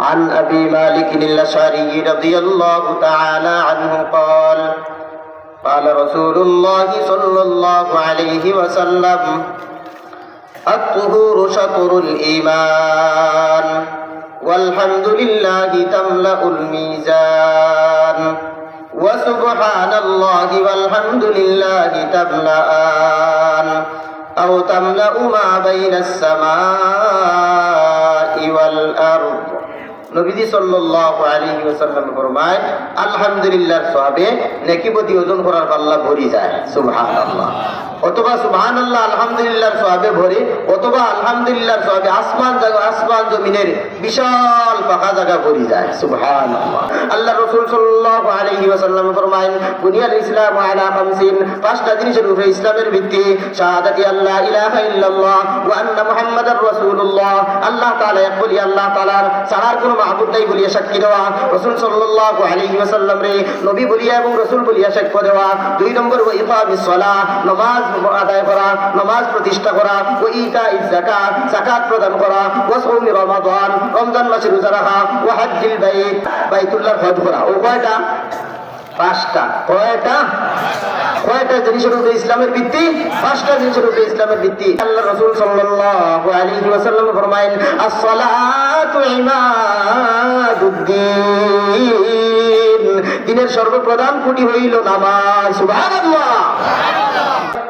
عن أبي مالك الأشعري رضي الله تعالى عنه قال قال رسول الله صلى الله عليه وسلم الطهور شطر الإيمان والحمد لله تملأ الميزان وسبحان الله والحمد لله تملأان أو تملأ ما بين السماء والأرض নবীজি সাল্লাল্লাহু আলাইহি ওয়াসাল্লাম ফরমায় আলহামদুলিল্লাহর সওয়াবে নেকিবতী ওজন করার পাল্লা ভরি যায়। সুবহানাল্লাহ। অথবা সুবহানাল্লাহ, আলহামদুলিল্লাহর সওয়াবে ভরে, অথবা আলহামদুলিল্লাহর সওয়াবে আসমান আসমান জমিনের বিশাল পাকা জায়গা ভরি যায়, সুবহানাল্লাহ। আল্লাহ রাসূল সাল্লাল্লাহু আলাইহি ওয়াসাল্লাম ফরমায় বুনিয়াল ইসলাম আলা খামসিন পাঁচটা জিনিসের উপরে ইসলামের ভিত্তি, শাহাদাতি আল্লাহ ইলাহা ইল্লাল্লাহ ওয়া আন্না মুহাম্মাদার রাসূলুল্লাহ। আল্লাহ তাআলা এক বলি, আল্লাহ তাআলার ছাড়ার কোনো মাহবুদ নাই বলিয়া সাক্ষী দেওয়া। রাসূল সাল্লাল্লাহু আলাইহি ওয়াসাল্লাম রে, নবী বলিয়া এবং রাসূল বলিয়া সাক্ষ্য দেওয়া। দুই নম্বর, ওয়া ইকামিস সালাহ, নামাজ আদায় করা, নামাজ প্রতিষ্ঠা করা, ও ইতা যাকাত যাকাত প্রদান করা, ও সৌমি রমাদান, রমজান মাসে রোজা রাখা, ও হাজ্জিল বাইত বাইতুল্লাহ হজ করা। ও কয়টা? পাঁচটা। কয়টা? কয়টা জিনিসের উপরে ইসলামের ভিত্তি? পাঁচটা জিনিসের উপরে ইসলামের ভিত্তি। আল্লাহ রাসূল সাল্লাল্লাহু আলাইহি ওয়াসাল্লাম ফরমায়েন, আস-সালাতু ইমাদুদ্দিন দিনের সর্বপ্রধান খুঁটি হইল নামাজ। সুবহানাল্লাহ!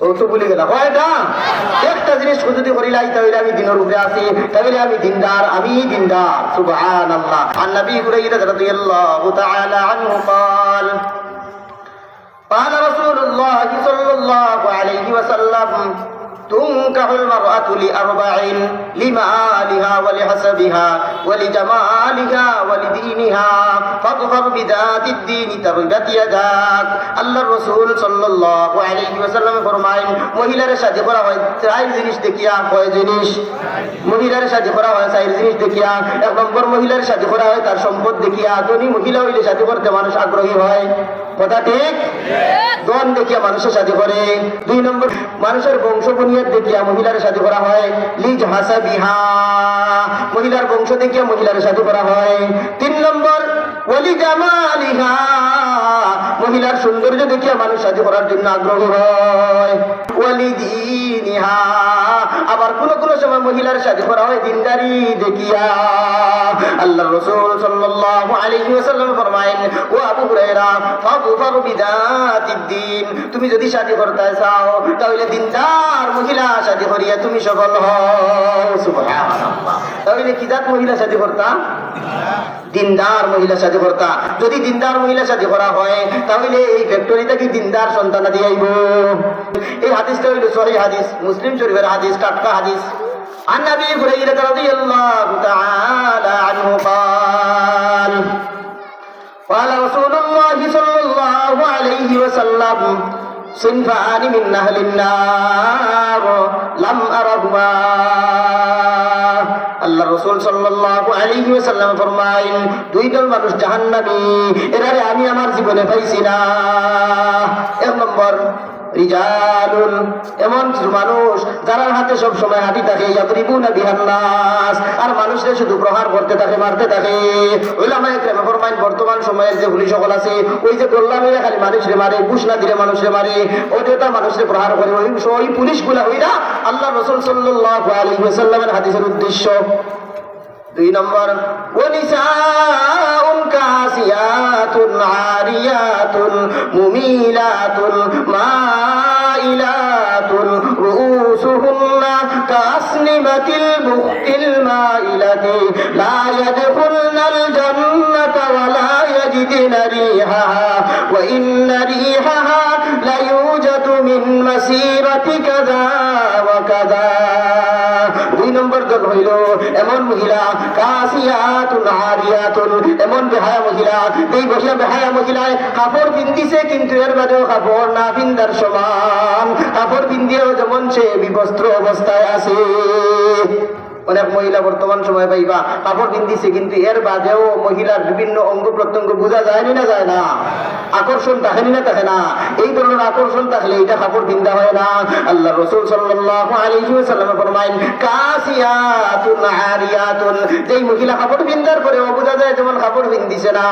ও তো ভুলে গেলাম কয়টা একটা জিনিস যদি করিলাই তাহলে আমি দিনের উপরে আছি তাহলে আমি দিনদার আমি দিনদার সুবহান আল্লাহ আন নবী হুরাইরা রাদিয়াল্লাহু তাআলা আনহু قال قال رسول الله صلى الله عليه وسلم تنكح المرأة لأربع لمالها ولحسبها ولجمالها ولدينها فاظفر بذات الدين تربت يداك আল্লাহ রসুল সাল্লাল্লাহু আলাইহি ওয়াসাল্লাম ফরমায়েন মহিলার সাথে করা হয় চার জিনিস দেখিয়া কয় জিনিস মহিলার সাথে করা হয় চার জিনিস দেখিয়া এক নম্বর মহিলার সাথে করা হয় তার সম্পদ দেখিয়া ধনী মহিলা হইলে সাথে করতে মানুষ আগ্রহী হয় কথা ঠিক? দন দেখিয়া মানুষের সাথে করে। দুই নম্বর, মানুষের বংশ বুনিয়াদ দেখিয়া মহিলার সাথে করা হয়। লিজ হাসা বিহা। মহিলার বংশ দেখিয়া মহিলার সাথে করা হয়। তিন নম্বর, ওলি জামালিহা। মহিলার সৌন্দর্য দেখিয়া মানুষ সাথে করার জন্য আগ্রহ হয়। আবার কোন কোন সময় মহিলার সাথে করা হয় দিনদারি দেখিয়া। আল্লাহ রসুল সাল্লাল্লাহু আলাইহি ওয়াসাল্লাম ফরমায়েন, ও আবু হুরায়রা ফাগফার বিদাতিদ দিন, তুমি যদি শাদী করতে চাও, তাহলে দিনদার মহিলা শাদী করিয়া তুমি সফল হও। সুবহানাল্লাহ। তাহলে কি জাত মহিলা শাদী করতা? দিনদার মহিলা সাথে করতা। যদি দিনদার মহিলা সাথে করা হয় তাহলে এই ফ্যাক্টরিটা কি দিনদার সন্তান দিয়ে আইব এই হাদিসটা হইল সহি হাদিস মুসলিম শরীফের হাদিস টাটকা হাদিস عن ابي هريره رضي الله تعالى عنه قال قال رسول الله صلى الله عليه وسلم صنفان من اهل النار لم ارهما আল্লাহ রসুল সাল্লাল্লাহু আলাইহি ওয়াসাল্লাম ফরমাইন, দুই দল মানুষ জাহান্নামী। এরারে আমি আমার জীবনে পাইছি না। এক নম্বর এমন মানুষ যারা হাতে সব সময় হাঁটি থাকে আর মানুষদের শুধু প্রহার করতে থাকে, মারতে থাকে। বর্তমান সময়ের যে পুলিশ সকল আছে, ওই যে গোল্লা মেয়ে খালি মানুষরে মারে বুশ না দিলে মানুষরে মারে ওইটা মানুষরে প্রহার করে ওই পুলিশগুলা হইরা আল্লাহ রসুল সাল্লাল্লাহু আলাইহি ওয়াসাল্লামের হাদিসের উদ্দেশ্য। দুই নম্বর ونساء كاسيات عاريات مميلات مائلات رؤوسهن كأسنمة البخت المائلة لا يدخلن الجنة ولا يجدن ريحها وإن ريحها ليوجد من مسيرة كذا وكذا দুই নম্বর দল হইল। এমন মহিলা, কাসিয়াতুন এমন বেহায়া মহিলা এই মহিলা বেহায়া মহিলায় কাপড় পিন্দিছে কিন্তু এর বাদেও কাপড় না পিন্দার সমান। কাপড় পিন্দিয়েও যেমন সে বিবস্ত্র অবস্থায় আছে। অনেক মহিলা বর্তমান সময় পাইবা। কাপড় পিন্দিছে কিন্তু এর বাদেও মহিলার বিভিন্ন অঙ্গ প্রত্যঙ্গ বোঝা যায়নি না যায় না। আকর্ষণ থাকেনি না থাকে না। এই ধরনের আকর্ষণ থাকলে এটা কাপড় পিন্দা হয় না। আল্লাহ রসুল আলাইহি ফরমাইন, কাসিয়াতুন যেই মহিলা কাপড় পিন্দার পরেও বোঝা যায় যেমন কাপড় পিন্দিছে না।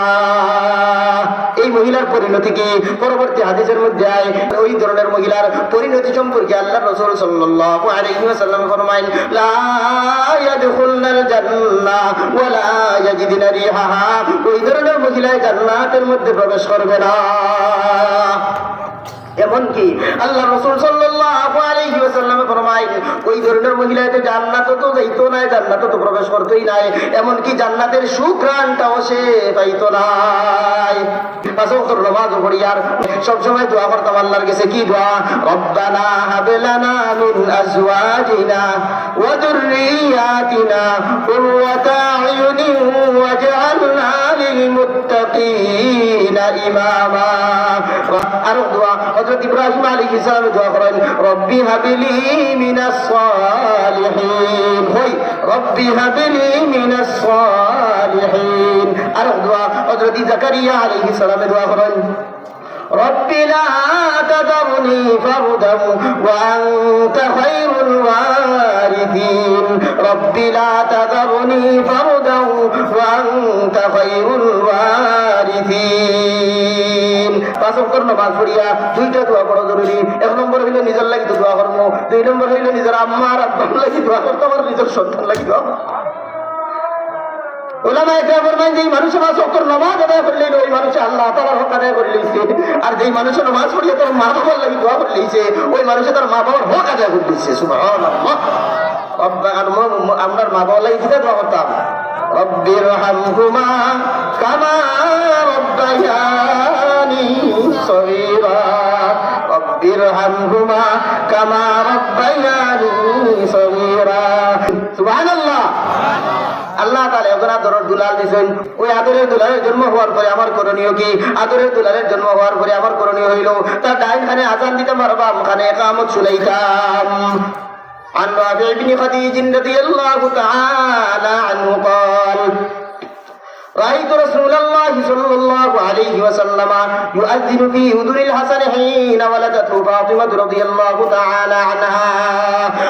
এই মহিলার পরিণতি কি? পরবর্তী হাদিসের মধ্যে আয়, ওই ধরনের মহিলার পরিণতি সম্পর্কে আল্লাহ রসুল সাল্লাল্লাহু আলাইহি ওয়াসাল্লাম ফরমাইন, লা ওই ধরনের মহিলায় জান্নাতের মধ্যে প্রবেশ করবে না। এমনকি আল্লাহ রসুল সাল্লাল্লাহু আলাইহি ওই ধরনের মহিলা তো জান্নাতে তো যাইতো না জান্নাতে তো প্রবেশ করতেই নাই এমনকি জান্নাতের সুঘ্রাণটাও সে পাইতো নাই আর হযরত ইব্রাহিম আলাইহিস সালাম দোয়া করেন রব্বি হাবলি মিনাস সালিহিন হই রব্বি হাবলি মিনাস সালিহিন আর দোয়া হযরত জাকারিয়া আলাইহিস সালাম দোয়া করেন رب لا تذرني فردا وأنت خير الوارثين رب لا تذرني فردا وأنت خير الوارثين পাঁচ অক্টর নামাজ পড়িয়া দুইটা দোয়া এক লাগি দোয়া করব দুই নম্বর লাগি সন্তান লাগি নামাজ আদায় ওই আর মানুষের নামাজ পড়িয়ে তার মা বাবার লাগি দোয়া করে ওই মানুষে তার মা বাবার হক আদায় করে আর ম- বাবার লাগি কিতা দোয়া করতাম। কামা রব্বায়ানি সগীরা। রব্বির হামহুমা কামা রব্বায়ানি সগীরা। সুবহানাল্লাহ। আল্লাহ তাআলা একজন আদরের দুলাল দিছেন ওই আদরের দুলালের জন্ম হওয়ার পরে আমার করণীয় কি? আদরের দুলালের জন্ম হওয়ার পরে আমার করণীয় হইল তার ডাইন খানে আজান দিতাম আর বাম খানে একামত শুনাইতাম। عن رافع بن خديج رضي الله تعالى عنه قال رأيت رسول الله صلى الله عليه وسلم يؤذن في أذن الحسن حين ولدته فاطمة رضي الله تعالى عنها.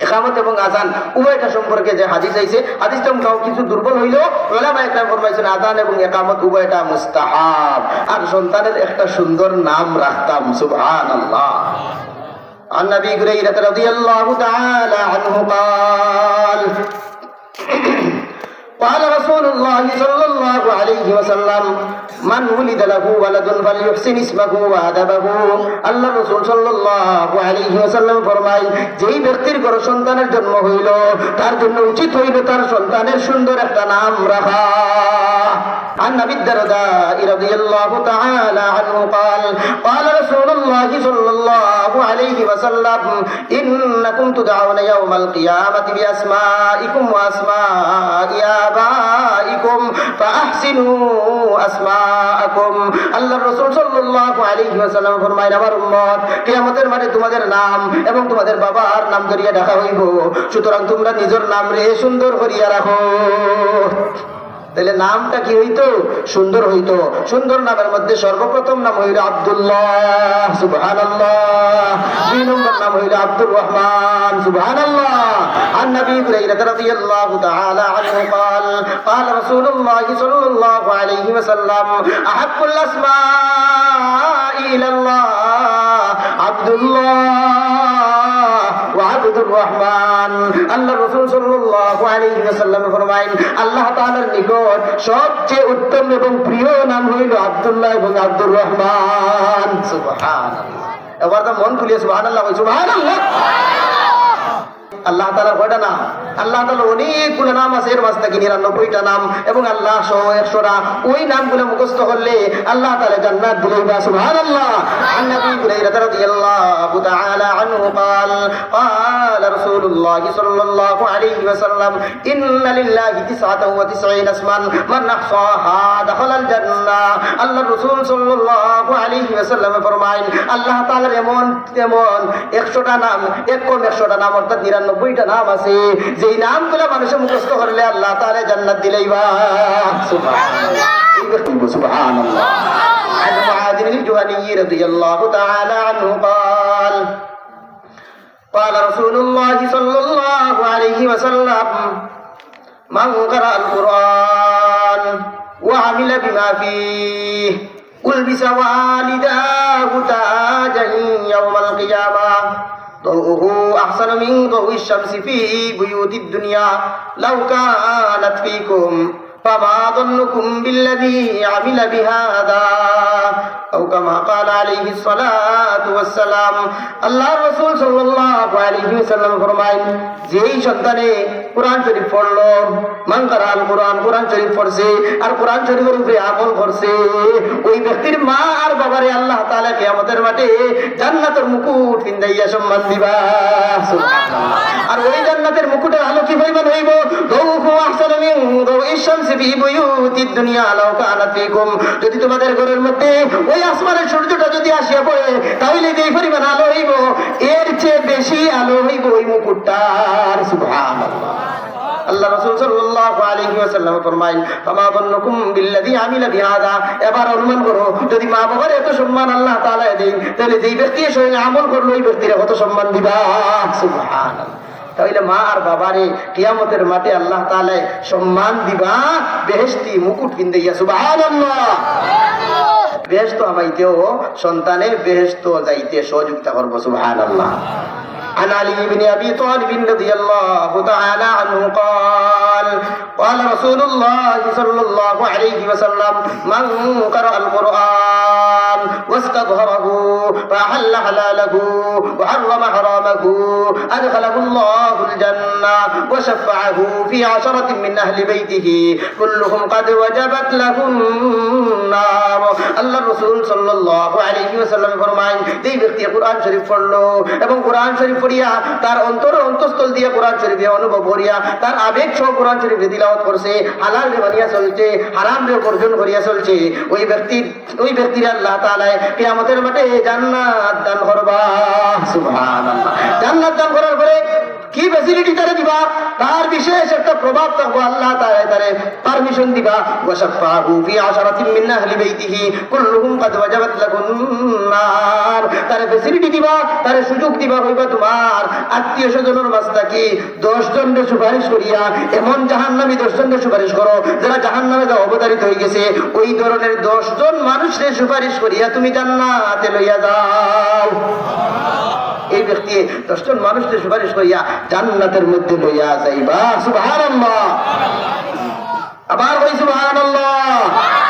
একামত এবং আজান উভয়টা সম্পর্কে যে হাদিস আইছে হাদিসটা কাউ কিছু দুর্বল হইলেও ওলামা একরাম ফরমাইছেন আজান এবং একামত উভয়টা মুস্তাহাব আর সন্তানের একটা সুন্দর নাম রাখতাম সুবহানাল্লাহ عن ابي هريره رضي الله تعالى عنه قال قال رسول الله صلى الله عليه وسلم من ولد له ولد فليحسن اسمه وادبه আল্লাহ রাসূল সাল্লাল্লাহু আলাইহি ওয়াসাল্লাম ফরমায় যেই ব্যক্তির ঘরে সন্তানের জন্ম হইল তার জন্য উচিত হইল তার সন্তানের সুন্দর একটা নাম রাখা عن ابي الدرداء رضي الله تعالى عنه قال قال رسول الله صلى الله عليه وسلم انكم تدعون يوم القيامه باسمائكم واسماء آبائكم فاحسنوا اسماءكم আল্লাহ রাসূল সাল্লাল্লাহু আলাইহি ওয়াসাল্লাম ফরমায় আমার উম্মত কিয়ামতের মাঠে তোমাদের নাম এবং তোমাদের বাবার নাম ধরিয়া ডাকা হইব সুতরাং তোমরা নিজের নাম রে সুন্দর করিয়া রাখো তাহলে নামটা কি হইতো সুন্দর হইতো সুন্দর নামের মধ্যে সর্বপ্রথম নাম হইল আব্দুল্লাহ সুবহানাল্লাহ দুই নম্বর নাম হইল আব্দুর রহমান সুবহানাল্লাহ عن نبي هريرة رضي الله تعالى عنه قال قال رسول الله صلى الله عليه وسلم أحب الأسماء রহমান। আল্লাহ রসুল সাল্লাল্লাহু আলাইহি ওয়াসাল্লাম ফরমায়েন আল্লাহ তাআলার নিকট সবচেয়ে উত্তম এবং প্রিয় নাম হইল আব্দুল্লাহ এবং আব্দুর রহমান। সুবহানাল্লাহ। এবার তো মন খুলিয়ে সুবহানাল্লাহ সুবহানাল্লাহ। আল্লাহ তালার কয়টা নাম আল্লাহ তালার অনেকগুলো নাম আছে এর মাঝ থেকে নিরানব্বইটা নাম এবং আল্লাহ সহ একশোটা ওই নামগুলো মুখস্থ করলে আল্লাহ তালা জান্নাত দিলে বা সুবহানাল্লাহ عن ابي هريره رضي الله تعالى عنه قال قال رسول الله صلى الله عليه وسلم ان لله تسعه وتسعين اسما من احصاها دخل الجنه আল্লাহ রসুল সাল্লাল্লাহু আলাইহি ওয়াসাল্লাম ফরমাইন আল্লাহ তাআলার এমন তেমন 100টা নাম এক কম 100টা নাম অর্থাৎ 99টা নাম আছে যেই নামগুলো মানুষের মুখস্থ করলে আল্লাহ তাআলা জান্নাত দিলেই বা সুবহানাল্লাহ সুবহানাল্লাহ عن معاذ الجهني رضي الله تعالى عنه قال قال رسول الله صلى الله عليه وسلم من قرأ القرآن وعمل بما فيه ألبس والداه تاجا يوم القيامة ضوءه أحسن من ضوء الشمس في بيوت الدنيا لو كانت فيكم فما ظنكم بالذي عمل بهذا أو كما قال عليه الصلاة والسلام الله رسول صلى الله عليه وسلم فرمائن যেই সন্তানে কোরআন শরীফ পড়ল মান কারাল কোরআন কোরআন শরীফ পড়ছে আর কোরআন শরীফের উপরে আমল করছে। ওই ব্যক্তির মা আর বাবারে আল্লাহ তাআলা কিয়ামতের মাঠে জান্নাতের মুকুট কিন্দাইয়া সম্মান দিবা। আর ওই জান্নাতের মুকুটের আলো কি পরিমাণ হইব? দৌহু আহসানু মিন দাউইশ শামসি ফি বুয়ুতিদ দুনিয়া লাউ কানাত ফিকুম। যদি তোমাদের ঘরের মধ্যে ওই আসমানের সূর্যটা যদি আসিয়া পড়ে তাহলে যেই পরিমাণ আলো হইব এর চেয়ে বেশি আলো হইব ওই মুকুটটার। সুবহানাল্লাহ। আল্লাহ রাসূল সাল্লাল্লাহু আলাইহি ওয়াসাল্লাম ফরমাইন ফামা বন্নকুম বিল্লাযী আমিলা বিহাদা? এবার অনুমান করো, যদি মা বাবার এত সম্মান আল্লাহ তাআলা দেন, তাহলে যেই ব্যক্তি সঙ্গে আমল করল, ওই ব্যক্তির কত সম্মান দিবা? সুবহানাল্লাহ। তাহলে মা আর বাবারে কিয়ামতের মাঠে আল্লাহ তাআলা সম্মান দিবা, বেহেশতি, মুকুট কিনতে ইয়া সুবহানাল্লাহ। বেহেশত আমাইতেও সন্তানে বেহেশত যাইতে সহযোগিতা করব, সুবহানাল্লাহ। عن علي بن أبي طالب رضي الله تعالى عنه قال قال رسول الله صلى الله عليه وسلم من قرأ القرآن واستظهره فأحل حلاله وحرم حرامه أدخله الله الجنة وشفعه في عشرة من أهل بيته كلهم قد وجبت لهم النار আল্লাহ রসুল সাল্লাল্লাহু আলাইহি ওয়াসাল্লাম ফরমায় যেই ব্যক্তি কোরআন শরীফ পড়লো এবং কোরআন শরীফ পড়িয়া তার অন্তর অন্তঃস্থল দিয়ে কোরআন শরীফে অনুভব করিয়া তার আবেগ সহ কোরআন শরীফে তিলাওয়াত করছে হালাল রে বানিয়া চলছে, হারাম রে বর্জন করিয়া চলছে, ওই ব্যক্তির ওই ব্যক্তির আল্লাহ তাআলা কিয়ামতের মাঠে জান্নাত দান করবা। জান্নাত দান করার পরে কি ফেসিলিটি তারে দিবা? তার বিশেষ একটা প্রভাব থাকব, আল্লাহ তাআলা তারে পারমিশন দিবা। ওয়াশাফাহু ফি আশারাতিন মিন আহলি বাইতিহি, কুল্লুহুম কাদ ওয়াজাবাত লাকুন নার তারে ফ্যাসিলিটি দিবা, তারে সুযোগ দিবা, হইবা তোমার। আত্মীয় স্বজনের মাঝ থাকি দশ জনের সুপারিশ করিয়া এমন জাহান্নামী দশ জনের সুপারিশ করো, যারা জাহান্নামে যা অবতারিত হয়ে গেছে, ওই ধরনের দশ জন মানুষের সুপারিশ করিয়া তুমি জান্নাতে লইয়া যাও। এই ব্যক্তি দশজন মানুষকে সুপারিশ করিয়া জান্নাতের মধ্যে লইয়া যাইবা। সুবহানাল্লাহ। আবার কই সুবহানাল্লাহ?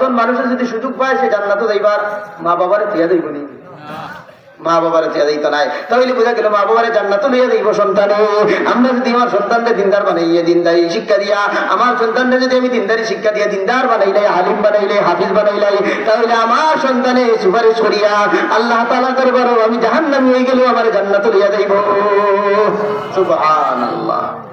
একজন মানুষের যদি সুযোগ পায়, সে জান্নাতে যাইবার মা বাবার তিয়া যাইব নি। মা বাবার তিয়া যাইতো নাই। তাহলে বোঝা গেল মা বাবারে জান্নাত লইয়া যাইব সন্তানে। আমরা যদি আমার সন্তানকে দিনদার বানাইয়া দিনদারি শিক্ষা দিয়া, আমার সন্তানকে যদি আমি দিনদারি শিক্ষা দিয়া দিনদার বানাইলাই, হালিম বানাইলে হাফিজ বানাইলাই, তাহলে আমার সন্তানে সুপারিশ করিয়া আল্লাহ তাআলা দরবারও আমি জাহান্নামী হয়ে গেলেও আমার জান্নাত লইয়া যাইব। সুবহানাল্লাহ।